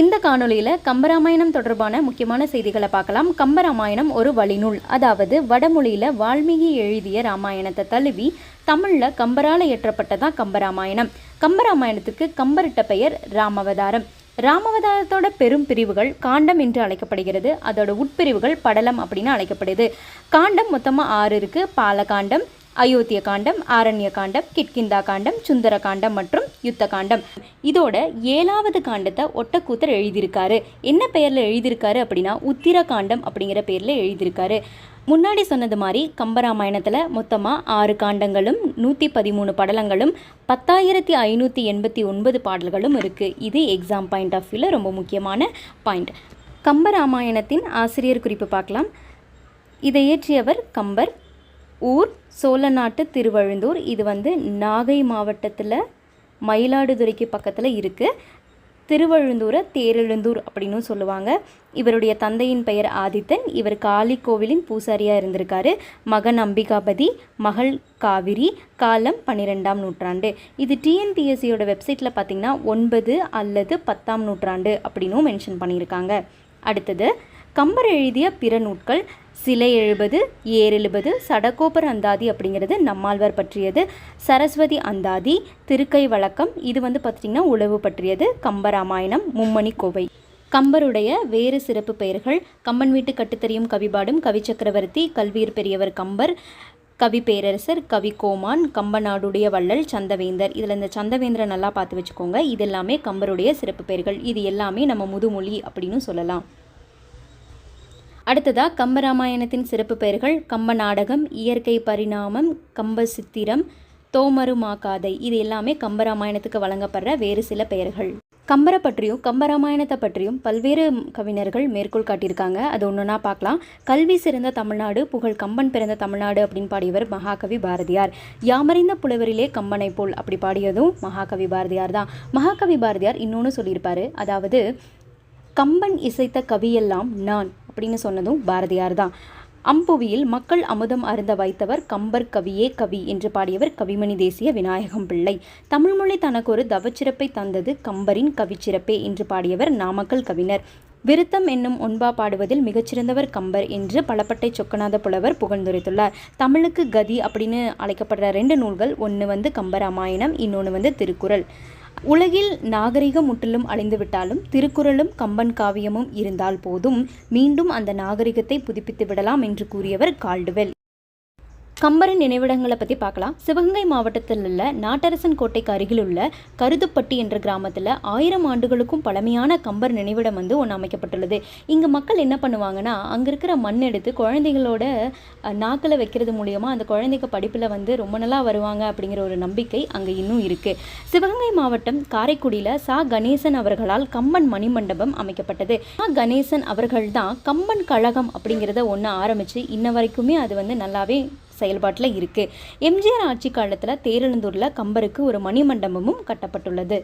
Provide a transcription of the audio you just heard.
இந்த காணொலியில் கம்பராமாயணம் தொடர்பான முக்கியமான செய்திகளை பார்க்கலாம். கம்பராமாயணம் ஒரு வழிநூல். அதாவது வடமொழியில் வால்மீகி எழுதிய ராமாயணத்தை தழுவி தமிழில் கம்பரால் இயற்றப்பட்டதான் கம்பராமாயணம். கம்பராமாயணத்துக்கு கம்பரிட்ட பெயர் ராமவதாரம். ராமவதாரத்தோட பெரும் பிரிவுகள் காண்டம் என்று அழைக்கப்படுகிறது. அதோட உட்பிரிவுகள் படலம் அப்படின்னு அழைக்கப்படுது. காண்டம் மொத்தமாக ஆறு இருக்குது பாலகாண்டம் அயோத்திய காண்டம் ஆரண்ய காண்டம் கிட்கிந்தா காண்டம் சுந்தர காண்டம் மற்றும் யுத்த காண்டம் இதோட ஏழாவது காண்டத்தை ஒட்டக்கூத்தர் எழுதியிருக்காரு. என்ன பெயரில் எழுதியிருக்காரு அப்படின்னா உத்திர காண்டம் அப்படிங்கிற பேரில் எழுதியிருக்காரு. முன்னாடி சொன்னது மாதிரி கம்பராமாயணத்தில் மொத்தமாக ஆறு காண்டங்களும் நூற்றி பதிமூணு படலங்களும் பத்தாயிரத்தி ஐநூற்றி எண்பத்தி ஒன்பது பாடல்களும் இருக்குது இது எக்ஸாம் பாயிண்ட் ஆஃப் வியூவில் ரொம்ப முக்கியமான பாயிண்ட் கம்பராமாயணத்தின் ஆசிரியர் குறிப்பு பார்க்கலாம். இதை இயற்றியவர் கம்பர் ஊர் சோழநாட்டு திருவழுந்தூர். இது வந்து நாகை மாவட்டத்தில் மயிலாடுதுறைக்கு பக்கத்தில் இருக்குது திருவழுந்தூரை தேரெழுந்தூர் அப்படின்னு சொல்லுவாங்க. இவருடைய தந்தையின் பெயர் ஆதித்தன். இவர் காளி கோவிலின் பூசாரியாக இருந்திருக்காரு. மகன் அம்பிகாபதி மகள் காவிரி காலம் பன்னிரெண்டாம் நூற்றாண்டு. இது டிஎன்பிஎஸ்சியோட வெப்சைட்டில் பார்த்திங்கன்னா ஒன்பது அல்லது பத்தாம் நூற்றாண்டு அப்படின்னும் மென்ஷன் பண்ணியிருக்காங்க. அடுத்தது கம்பர் எழுதிய பிற நூட்கள் சிலை எழுபது ஏறெழுபது சடகோபர் அந்தாதி அப்படிங்கிறது நம்மாழ்வார் பற்றியது சரஸ்வதி அந்தாதி திருக்கை வழக்கம் இது வந்து பார்த்திங்கன்னா உழவு பற்றியது கம்பராமாயணம் மும்மணி கோவை. கம்பருடைய வேறு சிறப்பு பெயர்கள் கம்பன் வீட்டு கட்டுத்தறியும் கவிபாடும் கவி சக்கரவர்த்தி கல்வியர் பெரியவர் கம்பர் கவி பேரரசர் கவி கோமான் கம்பநாடுடைய வள்ளல் சந்தவேந்தர். இதில் இந்த சந்தவேந்தரை நல்லா பார்த்து வச்சுக்கோங்க. இது எல்லாமே கம்பருடைய சிறப்பு பெயர்கள். இது எல்லாமே நம்ம முதுமொழி அப்படின்னு சொல்லலாம். அடுத்ததாக கம்பராமாயணத்தின் சிறப்பு பெயர்கள் கம்ப நாடகம் இயற்கை பரிணாமம் கம்ப சித்திரம் தோமருமாகாதை இது எல்லாமே கம்பராமாயணத்துக்கு வழங்கப்படுற வேறு சில பெயர்கள். கம்பரை பற்றியும் கம்பராமாயணத்தை பற்றியும் பல்வேறு கவிஞர்கள் மேற்கோள் காட்டியிருக்காங்க. அது ஒன்றுனா பார்க்கலாம். கல்வி சிறந்த தமிழ்நாடு புகழ் கம்பன் பிறந்த தமிழ்நாடு அப்படின்னு பாடியவர் மகாகவி பாரதியார். யாமறிந்த புலவரிலே கம்பனை போல் அப்படி பாடியதும் மகாகவி பாரதியார் தான். மகாகவி பாரதியார் இன்னொன்று சொல்லியிருப்பார். அதாவது கம்பன் இசைத்த கவியெல்லாம் நான். அப்படின்னு சொன்னதும் பாரதியார் தான். அம்புவியில் மக்கள் அமுதம் அருந்த வைத்தவர் கம்பர் கவியே கவி என்று பாடியவர் கவிமணி தேசிய விநாயகம் பிள்ளை. தமிழ்மொழி தனக்கு ஒரு தவச்சிறப்பை தந்தது கம்பரின் கவிச்சிறப்பே என்று பாடியவர் நாமக்கல் கவிஞர். விருத்தம் என்னும் ஒன்பா பாடுவதில் மிகச்சிறந்தவர் கம்பர் என்று பலப்பட்டை சொக்கநாத புலவர் புகழ்ந்துரைத்துள்ளார். தமிழுக்கு கதி அப்படின்னு அழைக்கப்படுற ரெண்டு நூல்கள் ஒன்று வந்து கம்பராமாயணம் இன்னொன்று வந்து திருக்குறள். உலகில் நாகரிகம் முற்றிலும் அழிந்துவிட்டாலும் திருக்குறளும் கம்பன் காவியமும் இருந்தால் போதும். மீண்டும் அந்த நாகரிகத்தை புதுப்பித்து விடலாம் என்று கூறியவர் கால்டுவெல். கம்பரின் நினைவிடங்களை பற்றி பார்க்கலாம். சிவகங்கை மாவட்டத்தில் உள்ள நாட்டரசன் கோட்டைக்கு அருகில் உள்ள கருதுப்பட்டி என்ற கிராமத்தில் ஆயிரம் ஆண்டுகளுக்கும் பழமையான கம்பர் நினைவிடம் வந்து ஒன்று அமைக்கப்பட்டுள்ளது. இங்கே மக்கள் என்ன பண்ணுவாங்கன்னா அங்கே இருக்கிற மண் எடுத்து குழந்தைகளோட நாக்கில் வைக்கிறது மூலியமாக அந்த குழந்தைங்க படிப்பில் வந்து ரொம்ப நல்லா வருவாங்க அப்படிங்கிற ஒரு நம்பிக்கை அங்கே இன்னும் இருக்குது சிவகங்கை மாவட்டம் காரைக்குடியில் சா. கணேசன் அவர்களால் கம்பன் மணிமண்டபம் அமைக்கப்பட்டது. சா. கணேசன் அவர்கள் தான் கம்பன் கழகம் அப்படிங்கிறத ஒன்று ஆரம்பித்து இன்ன வரைக்குமே அது வந்து நல்லாவே செயல்பாட்டில் இருக்குது எம்ஜிஆர் ஆட்சி காலத்தில் தேரெழுந்தூரில் கம்பருக்கு ஒரு மணிமண்டபமும் கட்டப்பட்டுள்ளது.